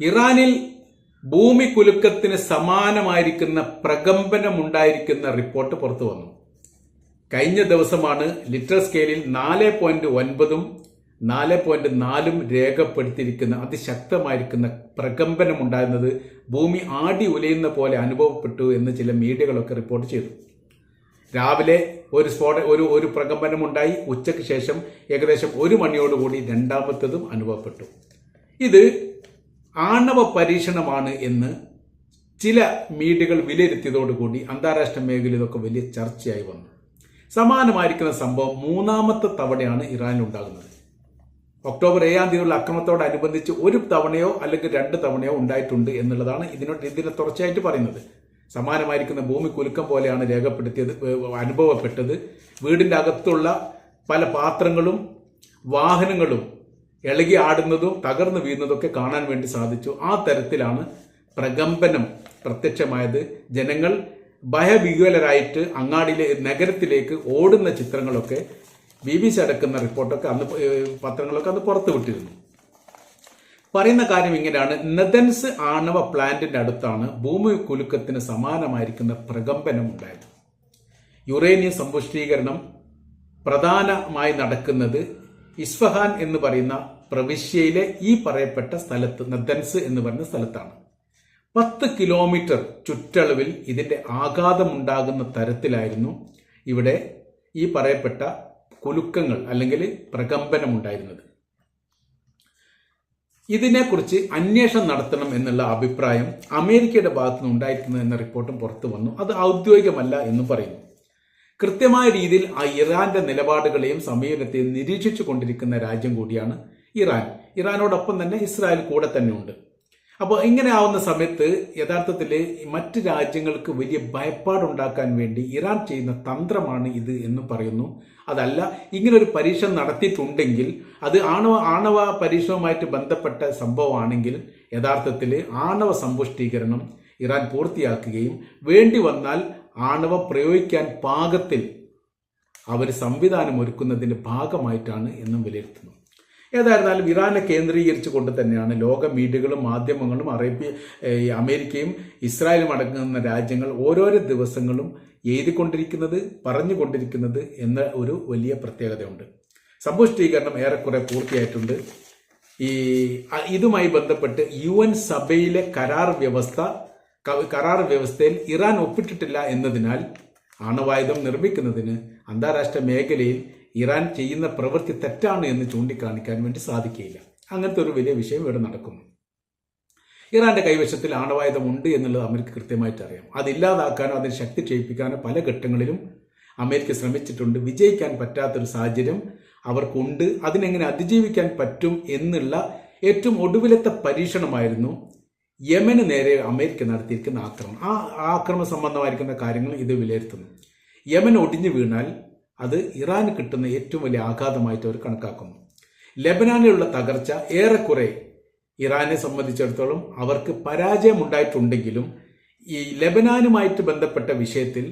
ഇറാനിൽ ഭൂമി കുലുക്കത്തിന് സമാനമായിരിക്കുന്ന പ്രകമ്പനമുണ്ടായിരിക്കുന്ന റിപ്പോർട്ട് പുറത്തു വന്നു. കഴിഞ്ഞ ദിവസമാണ് ലിറ്റർ സ്കെയിലിൽ നാല് പോയിന്റ് ഒൻപതും നാല് പോയിന്റ് നാലും രേഖപ്പെടുത്തിയിരിക്കുന്ന അതിശക്തമായിരിക്കുന്ന പ്രകമ്പനമുണ്ടായിരുന്നത് ഭൂമി ആടി ഉലയുന്ന പോലെ അനുഭവപ്പെട്ടു എന്ന് ചില മീഡിയകളൊക്കെ റിപ്പോർട്ട് ചെയ്തു. രാവിലെ ഒരു സ്ഫോട ഒരു ഒരു പ്രകമ്പനമുണ്ടായി. ഉച്ചയ്ക്ക് ശേഷം ഏകദേശം ഒരു മണിയോടുകൂടി രണ്ടാമത്തതും അനുഭവപ്പെട്ടു. ഇത് ആണവ പരീക്ഷണമാണ് എന്ന് ചില മീഡിയകൾ വിലയിരുത്തിയതോടുകൂടി അന്താരാഷ്ട്ര മേഖലയിൽ ഇതൊക്കെ വലിയ ചർച്ചയായി വന്നു. സമാനമായിരിക്കുന്ന സംഭവം മൂന്നാമത്തെ തവണയാണ് ഇറാനിൽ ഉണ്ടാകുന്നത്. ഒക്ടോബർ ഏഴാം തീയതിയുള്ള അക്രമത്തോടനുബന്ധിച്ച് ഒരു തവണയോ അല്ലെങ്കിൽ രണ്ട് തവണയോ ഉണ്ടായിട്ടുണ്ട് എന്നുള്ളതാണ് ഇതിനോട് ഇതിനെ തുടർച്ചയായിട്ട് പറയുന്നത്. സമാനമായിരിക്കുന്ന ഭൂമി കുലുക്കം പോലെയാണ് രേഖപ്പെടുത്തിയത് അനുഭവപ്പെട്ടത്. വീടിന്റെ അകത്തുള്ള പല പാത്രങ്ങളും വാഹനങ്ങളും ഇളകി ആടുന്നതും തകർന്നു വീഴുന്നതൊക്കെ കാണാൻ വേണ്ടി സാധിച്ചു. ആ തരത്തിലാണ് പ്രകമ്പനം പ്രത്യക്ഷമായത്. ജനങ്ങൾ ഭയവിഹ്വലരായിട്ട് അങ്ങാടിയിലെ നഗരത്തിലേക്ക് ഓടുന്ന ചിത്രങ്ങളൊക്കെ ബി ബി സി അടക്കുന്ന റിപ്പോർട്ടൊക്കെ അന്ന് പത്രങ്ങളൊക്കെ അന്ന് പുറത്തു വിട്ടിരുന്നു. പറയുന്ന കാര്യം ഇങ്ങനെയാണ്. നെതൻസ് ആണവ പ്ലാന്റിന്റെ അടുത്താണ് ഭൂമി കുലുക്കത്തിന് സമാനമായിരിക്കുന്ന പ്രകമ്പനം ഉണ്ടായത്. യുറേനിയം സമ്പുഷ്ടീകരണം പ്രധാനമായി നടക്കുന്നത് ഇസ്ഫഹാൻ എന്ന് പറയുന്ന പ്രവിശ്യയിലെ ഈ പറയപ്പെട്ട സ്ഥലത്ത് നദൻസ് എന്ന് പറയുന്ന സ്ഥലത്താണ്. പത്ത് കിലോമീറ്റർ ചുറ്റളവിൽ ഇതിന്റെ ആഘാതമുണ്ടാകുന്ന തരത്തിലായിരുന്നു ഇവിടെ ഈ പറയപ്പെട്ട കുലുക്കങ്ങൾ അല്ലെങ്കിൽ പ്രകമ്പനം ഉണ്ടായിരുന്നത് ഇതിനെക്കുറിച്ച് അന്വേഷണം നടത്തണം എന്നുള്ള അഭിപ്രായം അമേരിക്കയുടെ ഭാഗത്തു നിന്ന് ഉണ്ടായിരിക്കുന്നു എന്ന റിപ്പോർട്ടും പുറത്തു വന്നു. അത് ഔദ്യോഗികമല്ല എന്ന് പറയുന്നു. കൃത്യമായ രീതിയിൽ ആ ഇറാന്റെ നിലപാടുകളെയും സമീപനത്തെയും നിരീക്ഷിച്ചു കൊണ്ടിരിക്കുന്ന രാജ്യം കൂടിയാണ് ഇറാൻ. ഇറാനോടൊപ്പം തന്നെ ഇസ്രായേൽ കൂടെ തന്നെയുണ്ട്. അപ്പോൾ ഇങ്ങനെ ആവുന്ന സമയത്ത് യഥാർത്ഥത്തിൽ മറ്റ് രാജ്യങ്ങൾക്ക് വലിയ ഭയപ്പാടുണ്ടാക്കാൻ വേണ്ടി ഇറാൻ ചെയ്യുന്ന തന്ത്രമാണ് ഇത് എന്ന് പറയുന്നു. അതല്ല ഇങ്ങനെ ഒരു പരീക്ഷ നടത്തിയിട്ടുണ്ടെങ്കിൽ അത് ആണവ ആണവ പരീക്ഷണവുമായിട്ട് ബന്ധപ്പെട്ട സംഭവമാണെങ്കിൽ യഥാർത്ഥത്തിൽ ആണവ സമ്പുഷ്ടീകരണം ഇറാൻ പൂർത്തിയാക്കുകയും വേണ്ടി വന്നാൽ ആണവ പ്രയോഗിക്കാൻ പാകത്തിൽ അവർ സംവിധാനം ഒരുക്കുന്നതിന്റെ ഭാഗമായിട്ടാണ് എന്നും വിലയിരുത്തുന്നു. ഏതായിരുന്നാലും ഇറാനെ കേന്ദ്രീകരിച്ചു കൊണ്ട് തന്നെയാണ് ലോക മീഡിയകളും മാധ്യമങ്ങളും അറേബ്യ അമേരിക്കയും ഇസ്രായേലും അടങ്ങുന്ന രാജ്യങ്ങൾ ഓരോരോ ദിവസങ്ങളും എഴുതിക്കൊണ്ടിരിക്കുന്നത് പറഞ്ഞുകൊണ്ടിരിക്കുന്നത് എന്ന ഒരു വലിയ പ്രത്യേകതയുണ്ട്. സമ്പുഷ്ടീകരണം ഏറെക്കുറെ പൂർത്തിയായിട്ടുണ്ട്. ഈ ഇതുമായി ബന്ധപ്പെട്ട് യു എൻ സഭയിലെ കരാർ വ്യവസ്ഥ കരാർ വ്യവസ്ഥയിൽ ഇറാൻ ഒപ്പിട്ടിട്ടില്ല എന്നതിനാൽ ആണവായുധം നിർമ്മിക്കുന്നതിന് അന്താരാഷ്ട്ര മേഖലയിൽ ഇറാൻ ചെയ്യുന്ന പ്രവൃത്തി തെറ്റാണ് എന്ന് ചൂണ്ടിക്കാണിക്കാൻ വേണ്ടി സാധിക്കുകയില്ല. അങ്ങനത്തെ ഒരു വലിയ വിഷയം ഇവിടെ നടക്കുന്നു. ഇറാന്റെ കൈവശത്തിൽ ആണവായുധം ഉണ്ട് എന്നുള്ളത് അമേരിക്ക കൃത്യമായിട്ട് അറിയാം. അതില്ലാതാക്കാനോ അതിനെ ശക്തി ക്ഷയിപ്പിക്കാനോ പല ഘട്ടങ്ങളിലും അമേരിക്ക ശ്രമിച്ചിട്ടുണ്ട്. വിജയിക്കാൻ പറ്റാത്തൊരു സാഹചര്യം അവർക്കുണ്ട്. അതിനെങ്ങനെ അതിജീവിക്കാൻ പറ്റും എന്നുള്ള ഏറ്റവും ഒടുവിലത്തെ പരീക്ഷണമായിരുന്നു യമന് നേരെ അമേരിക്ക നടത്തിയിരിക്കുന്ന ആക്രമണം. ആ ആക്രമണ സംബന്ധമായിരിക്കുന്ന കാര്യങ്ങൾ ഇത് വിലയിരുത്തുന്നു. യമൻ ഒടിഞ്ഞു വീണാൽ അത് ഇറാന് കിട്ടുന്ന ഏറ്റവും വലിയ ആഘാതമായിട്ട് അവർ കണക്കാക്കുന്നു. ലെബനാനിലുള്ള തകർച്ച ഏറെക്കുറെ ഇറാനെ സംബന്ധിച്ചിടത്തോളം അവർക്ക് പരാജയമുണ്ടായിട്ടുണ്ടെങ്കിലും ഈ ലെബനാനുമായിട്ട് ബന്ധപ്പെട്ട വിഷയത്തിൽ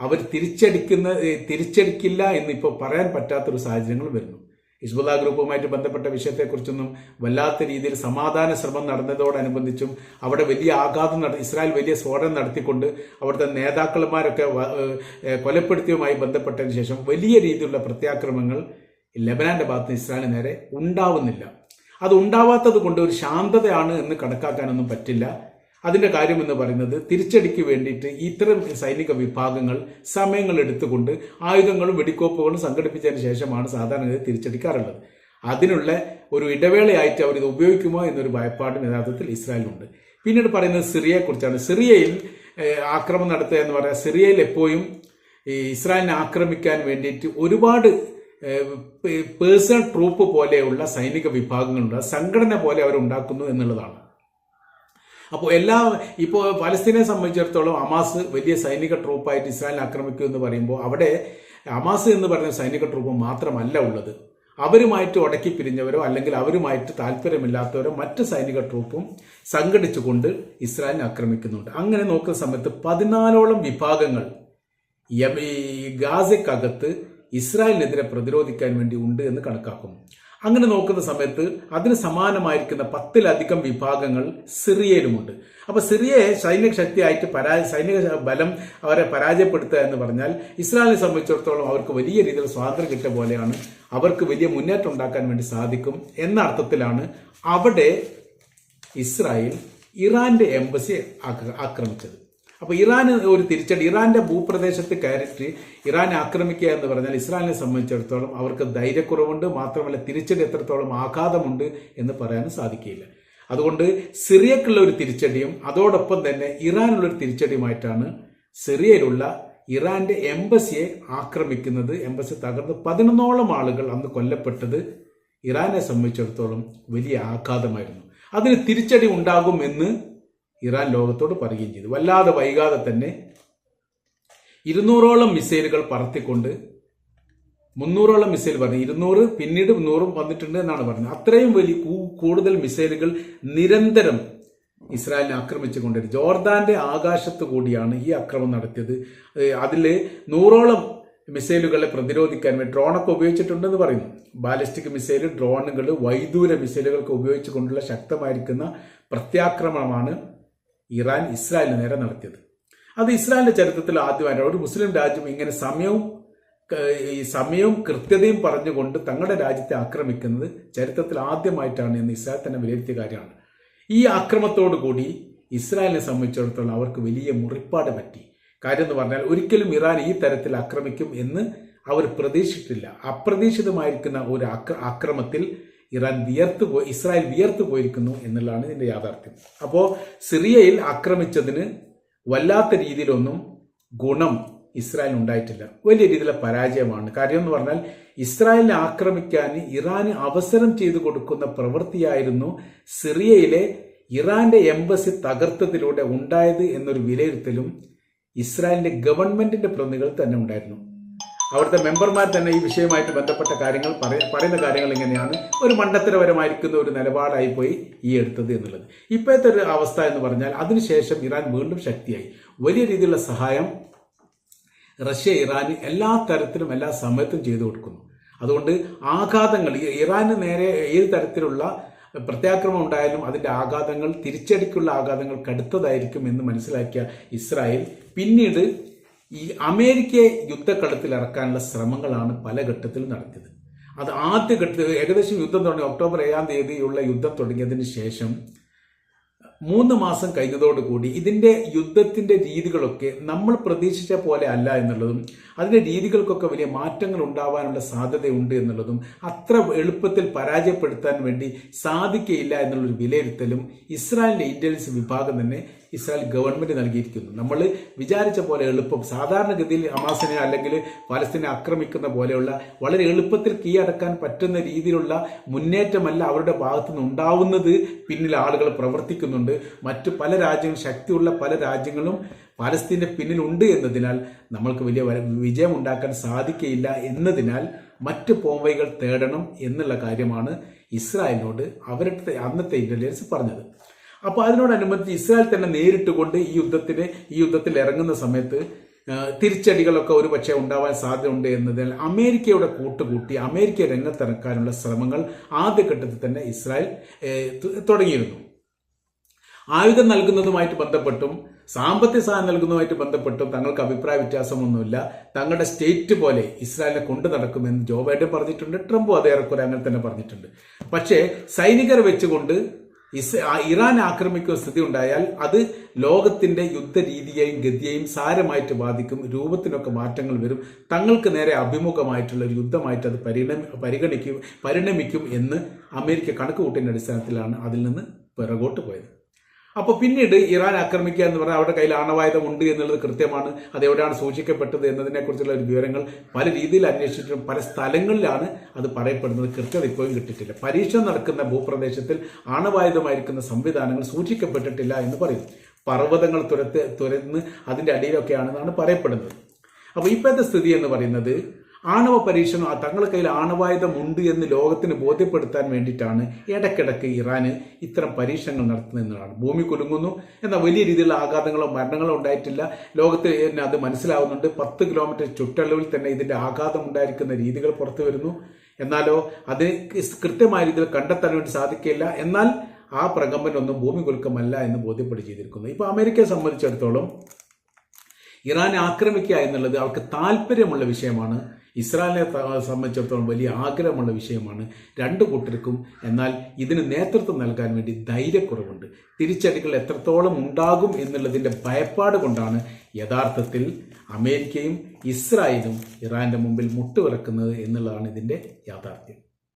അവർ തിരിച്ചടിക്കുന്ന തിരിച്ചടിക്കില്ല എന്ന് ഇപ്പോൾ പറയാൻ പറ്റാത്തൊരു സാഹചര്യങ്ങൾ വരുന്നു. ഹിസ്ബുല്ല ഗ്രൂപ്പുമായിട്ട് ബന്ധപ്പെട്ട വിഷയത്തെക്കുറിച്ചൊന്നും വല്ലാത്ത രീതിയിൽ സമാധാന ശ്രമം നടന്നതോടനുബന്ധിച്ചും അവിടെ വലിയ ആഘാതം നട ഇസ്രായേൽ വലിയ സ്ഫോടനം നടത്തിക്കൊണ്ട് അവിടുത്തെ നേതാക്കന്മാരൊക്കെ കൊലപ്പെടുത്തിയുമായി ബന്ധപ്പെട്ടതിന് ശേഷം വലിയ രീതിയിലുള്ള പ്രത്യാക്രമങ്ങൾ ലെബനാന്റെ ഭാഗത്ത് ഇസ്രായേലിന് നേരെ ഉണ്ടാവുന്നില്ല. അത് ഉണ്ടാവാത്തത് കൊണ്ട് ഒരു ശാന്തതയാണ് എന്ന് കണക്കാക്കാനൊന്നും പറ്റില്ല. അതിന്റെ കാര്യം എന്ന് പറയുന്നത് തിരിച്ചടിക്ക് വേണ്ടിയിട്ട് ഇത്തരം സൈനിക വിഭാഗങ്ങൾ സമയങ്ങൾ എടുത്തുകൊണ്ട് ആയുധങ്ങളും വെടിക്കോപ്പുകളും സംഘടിപ്പിച്ചതിന് ശേഷമാണ് സാധാരണ തിരിച്ചടിക്കാറുള്ളത്. അതിനുള്ള ഒരു ഇടവേളയായിട്ട് അവർ ഇത് ഉപയോഗിക്കുമോ എന്നൊരു ഭയപ്പാടും യഥാർത്ഥത്തിൽ ഇസ്രായേലിനുണ്ട്. പിന്നീട് പറയുന്നത് സിറിയയെക്കുറിച്ചാണ്. സിറിയയിൽ ആക്രമണം നടത്തുക എന്ന് പറയാം സിറിയയിൽ എപ്പോഴും ഈ ഇസ്രായേലിനെ ആക്രമിക്കാൻ വേണ്ടിയിട്ട് ഒരുപാട് പേഴ്സണൽ ട്രൂപ്പ് പോലെയുള്ള സൈനിക വിഭാഗങ്ങളുണ്ട്. സംഘടന പോലെ അവർ ഉണ്ടാക്കുന്നു എന്നുള്ളതാണ്. അപ്പോൾ എല്ലാ ഇപ്പോൾ പലസ്തീനെ സംബന്ധിച്ചിടത്തോളം അമാസ് വലിയ സൈനിക ട്രൂപ്പായിട്ട് ഇസ്രായേൽ ആക്രമിക്കും എന്ന് പറയുമ്പോൾ അവിടെ അമാസ് എന്ന് പറയുന്ന സൈനിക ട്രൂപ്പ് മാത്രമല്ല ഉള്ളത്. അവരുമായിട്ട് ഉടക്കി പിരിഞ്ഞവരോ അല്ലെങ്കിൽ അവരുമായിട്ട് താല്പര്യമില്ലാത്തവരോ മറ്റ് സൈനിക ട്രൂപ്പും സംഘടിച്ചുകൊണ്ട് ഇസ്രായേലിനെ ആക്രമിക്കുന്നുണ്ട്. അങ്ങനെ നോക്കുന്ന സമയത്ത് പതിനാലോളം വിഭാഗങ്ങൾ ഗാസയ്ക്കകത്ത് ഇസ്രായേലിനെതിരെ പ്രതിരോധിക്കാൻ വേണ്ടി ഉണ്ട് എന്ന് കണക്കാക്കുന്നു. അങ്ങനെ നോക്കുന്ന സമയത്ത് അതിന് സമാനമായിരിക്കുന്ന പത്തിലധികം വിഭാഗങ്ങൾ സിറിയയിലുമുണ്ട്. അപ്പോൾ സിറിയയെ സൈനിക ശക്തിയായിട്ട് പരാ സൈനിക ബലം അവരെ പരാജയപ്പെടുത്തുക എന്ന് പറഞ്ഞാൽ ഇസ്രായേലിനെ സംബന്ധിച്ചിടത്തോളം അവർക്ക് വലിയ രീതിയിൽ സ്വാതന്ത്ര്യം കിട്ടിയ പോലെയാണ് അവർക്ക് വലിയ മുന്നേറ്റം ഉണ്ടാക്കാൻ വേണ്ടി സാധിക്കും എന്ന അർത്ഥത്തിലാണ് അവിടെ ഇസ്രായേൽ ഇറാന്റെ എംബസി ആക്രമിച്ചത്. അപ്പൊ ഇറാന് ഒരു തിരിച്ചടി. ഇറാന്റെ ഭൂപ്രദേശത്ത് കയറിയിട്ട് ഇറാൻ ആക്രമിക്കുക എന്ന് പറഞ്ഞാൽ ഇസ്രായേലിനെ സംബന്ധിച്ചിടത്തോളം അവർക്ക് ധൈര്യക്കുറവുണ്ട്. മാത്രമല്ല തിരിച്ചടി എത്രത്തോളം ആഘാതമുണ്ട് എന്ന് പറയാനും സാധിക്കില്ല അതുകൊണ്ട് സിറിയക്കുള്ള ഒരു തിരിച്ചടിയും അതോടൊപ്പം തന്നെ ഇറാനുള്ള ഒരു തിരിച്ചടിയുമായിട്ടാണ് സിറിയയിലുള്ള ഇറാന്റെ എംബസിയെ ആക്രമിക്കുന്നത്. എംബസി തകർന്ന് പതിനൊന്നോളം ആളുകൾ അന്ന് കൊല്ലപ്പെട്ടത് ഇറാനെ സംബന്ധിച്ചിടത്തോളം വലിയ ആഘാതമായിരുന്നു. അതിന് തിരിച്ചടി ഉണ്ടാകും എന്ന് ഇറാൻ ലോകത്തോട് പറയുകയും ചെയ്തു. വല്ലാതെ വൈകാതെ തന്നെ ഇരുന്നൂറോളം മിസൈലുകൾ പറത്തിക്കൊണ്ട് മുന്നൂറോളം മിസൈൽ പറഞ്ഞു. ഇരുന്നൂറ് പിന്നീട് നൂറും വന്നിട്ടുണ്ട് എന്നാണ് പറഞ്ഞത്. അത്രയും വലിയ കൂടുതൽ മിസൈലുകൾ നിരന്തരം ഇസ്രായേലിനെ ആക്രമിച്ചുകൊണ്ടിരുന്നു. ജോർദാന്റെ ആകാശത്ത് കൂടിയാണ് ഈ ആക്രമണം നടത്തിയത്. അതിൽ നൂറോളം മിസൈലുകളെ പ്രതിരോധിക്കാൻ വേണ്ടി ഡ്രോണൊക്കെ ഉപയോഗിച്ചിട്ടുണ്ടെന്ന് പറയുന്നു. ബാലിസ്റ്റിക് മിസൈൽ ഡ്രോണുകൾ വൈദൂര മിസൈലുകൾക്ക് ഉപയോഗിച്ചുകൊണ്ടുള്ള ശക്തമായിരിക്കുന്ന പ്രത്യാക്രമണമാണ് ഇറാൻ ഇസ്രായേലിന് നേരെ നടത്തിയത്. അത് ഇസ്രായേലിന്റെ ചരിത്രത്തിൽ ആദ്യമായിട്ടാണ്. ഒരു മുസ്ലിം രാജ്യം ഇങ്ങനെ സമയവും ഈ സമയവും കൃത്യതയും പറഞ്ഞുകൊണ്ട് തങ്ങളുടെ രാജ്യത്തെ ആക്രമിക്കുന്നത് ചരിത്രത്തിൽ ആദ്യമായിട്ടാണ് എന്ന് ഇസ്രായേൽ തന്നെ വിലയിരുത്തിയ കാര്യമാണ്. ഈ ആക്രമത്തോടു കൂടി ഇസ്രായേലിനെ സംബന്ധിച്ചിടത്തോളം അവർക്ക് വലിയ മുറിപ്പാട് പറ്റി. കാര്യം എന്ന് പറഞ്ഞാൽ ഒരിക്കലും ഇറാൻ ഈ തരത്തിൽ ആക്രമിക്കും എന്ന് അവർ പ്രതീക്ഷിച്ചിട്ടില്ല. അപ്രതീക്ഷിതമായിരിക്കുന്ന ഒരു ആക്ര ആക്രമത്തിൽ ഇറാൻ വിയർത്ത് പോയി ഇസ്രായേൽ വിയർത്ത് പോയിരിക്കുന്നു എന്നുള്ളതാണ് ഇതിന്റെ യാഥാർത്ഥ്യം. അപ്പോൾ സിറിയയിൽ ആക്രമിച്ചതിന് വല്ലാത്ത രീതിയിലൊന്നും ഗുണം ഇസ്രായേൽ ഉണ്ടായിട്ടില്ല. വലിയ രീതിയിലുള്ള പരാജയമാണ്. കാര്യം എന്ന് പറഞ്ഞാൽ ഇസ്രായേലിനെ ആക്രമിക്കാൻ ഇറാന് അവസരം ചെയ്തു കൊടുക്കുന്ന പ്രവൃത്തിയായിരുന്നു സിറിയയിലെ ഇറാന്റെ എംബസി തകർത്തതിലൂടെ ഉണ്ടായത് എന്നൊരു വിലയിരുത്തലും ഇസ്രായേലിന്റെ ഗവൺമെന്റിന്റെ പ്രതിനിധികൾ തന്നെ ഉണ്ടായിരുന്നു. അവിടുത്തെ മെമ്പർമാർ തന്നെ ഈ വിഷയമായിട്ട് ബന്ധപ്പെട്ട കാര്യങ്ങൾ പറയുന്ന കാര്യങ്ങൾ ഇങ്ങനെയാണ്. ഒരു മണ്ടത്തരപരമായിരിക്കുന്ന ഒരു നിലപാടായി പോയി ഈ എടുത്തത് എന്നുള്ളത്. ഇപ്പോഴത്തെ ഒരു അവസ്ഥ എന്ന് പറഞ്ഞാൽ അതിനുശേഷം ഇറാൻ വീണ്ടും ശക്തിയായി. വലിയ രീതിയിലുള്ള സഹായം റഷ്യ ഇറാന് എല്ലാ തരത്തിലും എല്ലാ സമയത്തും ചെയ്തു കൊടുക്കുന്നു. അതുകൊണ്ട് ആഘാതങ്ങൾ ഇറാന് നേരെ ഏത് തരത്തിലുള്ള പ്രത്യാക്രമം ഉണ്ടായാലും അതിന്റെ ആഘാതങ്ങൾ തിരിച്ചടിക്കുള്ള ആഘാതങ്ങൾ കടുത്തതായിരിക്കും എന്ന് മനസ്സിലാക്കിയ ഇസ്രായേൽ പിന്നീട് ഈ അമേരിക്കയെ യുദ്ധക്കളത്തിൽ ഇറക്കാനുള്ള ശ്രമങ്ങളാണ് പല ഘട്ടത്തിലും നടത്തിയത്. അത് ആദ്യ ഘട്ടത്തിൽ ഏകദേശം യുദ്ധം തുടങ്ങി. ഒക്ടോബർ ഏഴാം തീയതിയുള്ള യുദ്ധം തുടങ്ങിയതിന് ശേഷം മൂന്ന് മാസം കഴിഞ്ഞതോടുകൂടി ഇതിന്റെ യുദ്ധത്തിന്റെ രീതികളൊക്കെ നമ്മൾ പ്രതീക്ഷിച്ച പോലെ അല്ല എന്നുള്ളതും അതിന്റെ രീതികൾക്കൊക്കെ വലിയ മാറ്റങ്ങൾ ഉണ്ടാവാനുള്ള സാധ്യതയുണ്ട് എന്നുള്ളതും അത്ര എളുപ്പത്തിൽ പരാജയപ്പെടുത്താൻ വേണ്ടി സാധിക്കയില്ല എന്നുള്ളൊരു വിലയിരുത്തലും ഇസ്രായേലിന്റെ ഇന്റലിജൻസ് വിഭാഗം തന്നെ ഇസ്രായേൽ ഗവൺമെന്റ് നൽകിയിരിക്കുന്നു. നമ്മൾ വിചാരിച്ച പോലെ എളുപ്പം സാധാരണഗതിയിൽ അമാസിനെ അല്ലെങ്കിൽ പലസ്തീനെ ആക്രമിക്കുന്ന പോലെയുള്ള വളരെ എളുപ്പത്തിൽ കീഴടക്കാൻ പറ്റുന്ന രീതിയിലുള്ള മുന്നേറ്റമല്ല അവരുടെ ഭാഗത്തു നിന്ന് ഉണ്ടാവുന്നത്. പിന്നിൽ ആളുകൾ പ്രവർത്തിക്കുന്നുണ്ട്. മറ്റു പല രാജ്യങ്ങളും ശക്തിയുള്ള പല രാജ്യങ്ങളും പാലസ്തീന്റെ പിന്നിലുണ്ട് എന്നതിനാൽ നമ്മൾക്ക് വലിയ വിജയം ഉണ്ടാക്കാൻ സാധിക്കയില്ല എന്നതിനാൽ മറ്റ് പോംവൈകൾ തേടണം എന്നുള്ള കാര്യമാണ് ഇസ്രായേലിനോട് അവരുടെ അന്നത്തെ ഇന്റലിജൻസ് പറഞ്ഞത്. അപ്പോൾ അതിനോടനുബന്ധിച്ച് ഇസ്രായേൽ തന്നെ നേരിട്ട് കൊണ്ട് ഈ യുദ്ധത്തിന് ഈ യുദ്ധത്തിൽ ഇറങ്ങുന്ന സമയത്ത് തിരിച്ചടികളൊക്കെ ഒരു പക്ഷേ ഉണ്ടാവാൻ സാധ്യതയുണ്ട് എന്നതിനാൽ അമേരിക്കയുടെ കൂട്ടുകൂട്ടി അമേരിക്ക രംഗത്തിറക്കാനുള്ള ശ്രമങ്ങൾ ആദ്യഘട്ടത്തിൽ തന്നെ ഇസ്രായേൽ തുടങ്ങിയിരുന്നു. ആയുധം നൽകുന്നതുമായിട്ട് ബന്ധപ്പെട്ടും സാമ്പത്തിക സഹായം നൽകുന്നതുമായിട്ട് ബന്ധപ്പെട്ടും തങ്ങൾക്ക് അഭിപ്രായ വ്യത്യാസമൊന്നുമില്ല. തങ്ങളുടെ സ്റ്റേറ്റ് പോലെ ഇസ്രായേലിനെ കൊണ്ടു നടക്കുമെന്ന് ജോ ബൈഡൻ പറഞ്ഞിട്ടുണ്ട് ട്രംപും അത് അങ്ങനെ തന്നെ പറഞ്ഞിട്ടുണ്ട്. പക്ഷേ സൈനികർ വെച്ചുകൊണ്ട് ഇസ് ഇറാൻ ആക്രമിക്കുന്ന സ്ഥിതി ഉണ്ടായാൽ അത് ലോകത്തിന്റെ യുദ്ധ രീതിയെയും ഗതിയെയും സാരമായിട്ട് ബാധിക്കും രൂപത്തിനൊക്കെ മാറ്റങ്ങൾ വരും. തങ്ങൾക്ക് നേരെ അഭിമുഖമായിട്ടുള്ള ഒരു യുദ്ധമായിട്ട് അത് പരിണമി പരിഗണിക്കും പരിണമിക്കും എന്ന് അമേരിക്ക കണക്ക് കൂട്ടിന്റെ അടിസ്ഥാനത്തിലാണ് അതിൽ നിന്ന് പിറകോട്ട് പോയത്. അപ്പോൾ പിന്നീട് ഇറാൻ ആക്രമിക്കുക എന്ന് പറഞ്ഞാൽ അവരുടെ കയ്യിൽ ആണവായുധം ഉണ്ട് എന്നുള്ളത് കൃത്യമാണ്. അത് എവിടെയാണ് സൂക്ഷിക്കപ്പെട്ടത് എന്നതിനെക്കുറിച്ചുള്ള കുറിച്ചുള്ള വിവരങ്ങൾ പല രീതിയിൽ അന്വേഷിച്ചിട്ടും പല സ്ഥലങ്ങളിലാണ് അത് പറയപ്പെടുന്നത്. കൃത്യത ഇപ്പോഴും കിട്ടിയിട്ടില്ല. പരീക്ഷണം നടക്കുന്ന ഭൂപ്രദേശത്തിൽ ആണവായുധമായിരിക്കുന്ന സംവിധാനങ്ങൾ സൂക്ഷിക്കപ്പെട്ടിട്ടില്ല എന്ന് പറയും. പർവതങ്ങൾ തുരത്ത് തുരന്ന് അതിന്റെ അടിയിലൊക്കെയാണെന്നാണ് പറയപ്പെടുന്നത്. അപ്പോൾ ഇപ്പോഴത്തെ സ്ഥിതി എന്ന് പറയുന്നത് ആണവ പരീക്ഷണം? തങ്ങളുടെ കയ്യിൽ ആണവായുധം ഉണ്ട് എന്ന് ലോകത്തിന് ബോധ്യപ്പെടുത്താൻ വേണ്ടിയിട്ടാണ് ഇടയ്ക്കിടയ്ക്ക് ഇറാന് ഇത്തരം പരീക്ഷണങ്ങൾ നടത്തുന്നത് എന്നതാണ് ഭൂമി കുലുങ്ങുന്നു. എന്നാൽ വലിയ രീതിയിലുള്ള ആഘാതങ്ങളോ മരണങ്ങളോ ഉണ്ടായിട്ടില്ല. ലോകത്ത് തന്നെ അത് മനസ്സിലാവുന്നുണ്ട്. പത്ത് കിലോമീറ്റർ ചുറ്റളവിൽ തന്നെ ഇതിന്റെ ആഘാതം ഉണ്ടായിരിക്കുന്ന രീതികൾ പുറത്തു വരുന്നു. എന്നാലോ അത് കൃത്യമായ രീതിയിൽ കണ്ടെത്താൻ വേണ്ടി സാധിക്കില്ല. എന്നാൽ ആ പ്രകമ്പനൊന്നും ഭൂമി കുലുക്കമല്ല എന്ന് ബോധ്യപ്പെടുത്തി ചെയ്തിരിക്കുന്നു. അമേരിക്കയെ സംബന്ധിച്ചിടത്തോളം ഇറാനെ ആക്രമിക്കുക എന്നുള്ളത് അവർക്ക് താല്പര്യമുള്ള വിഷയമാണ്. ഇസ്രായേലിനെ സംബന്ധിച്ചിടത്തോളം വലിയ ആഗ്രഹമുള്ള വിഷയമാണ് രണ്ടു കൂട്ടർക്കും. എന്നാൽ ഇതിന് നേതൃത്വം നൽകാൻ വേണ്ടി ധൈര്യക്കുറവുണ്ട്. തിരിച്ചടികൾ എത്രത്തോളം ഉണ്ടാകും എന്നുള്ളതിന്റെ ഭയപ്പാട് കൊണ്ടാണ് യഥാർത്ഥത്തിൽ അമേരിക്കയും ഇസ്രായേലും ഇറാന്റെ മുമ്പിൽ മുട്ടുവിറക്കുന്നത് എന്നുള്ളതാണ് ഇതിന്റെ യാഥാർത്ഥ്യം.